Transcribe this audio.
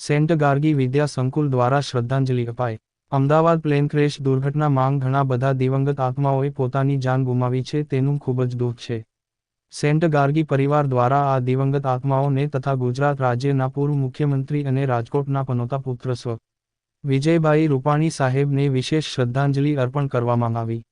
Saint Gargi વિદ્યા સંકુલ દ્વારા શ્રદ્ધાંજલિ અપાઈ. અમદાવાદ પ્લેન ક્રેશ દુર્ઘટના માંગ ઘણા બધા દિવંગત આત્માઓએ પોતાની જાન ગુમાવી છે તેનું ખૂબ જ દુઃખ છે. સેન્ટ ગાર્ગી પરિવાર દ્વારા આ દિવંગત આત્માઓને તથા ગુજરાત રાજ્યના પૂર્વ મુખ્યમંત્રી અને રાજકોટના પનોતા પુત્ર સ્વ. વિજયભાઈ રૂપાણી સાહેબને વિશેષ શ્રદ્ધાંજલિ અર્પણ કરવામાં આવી.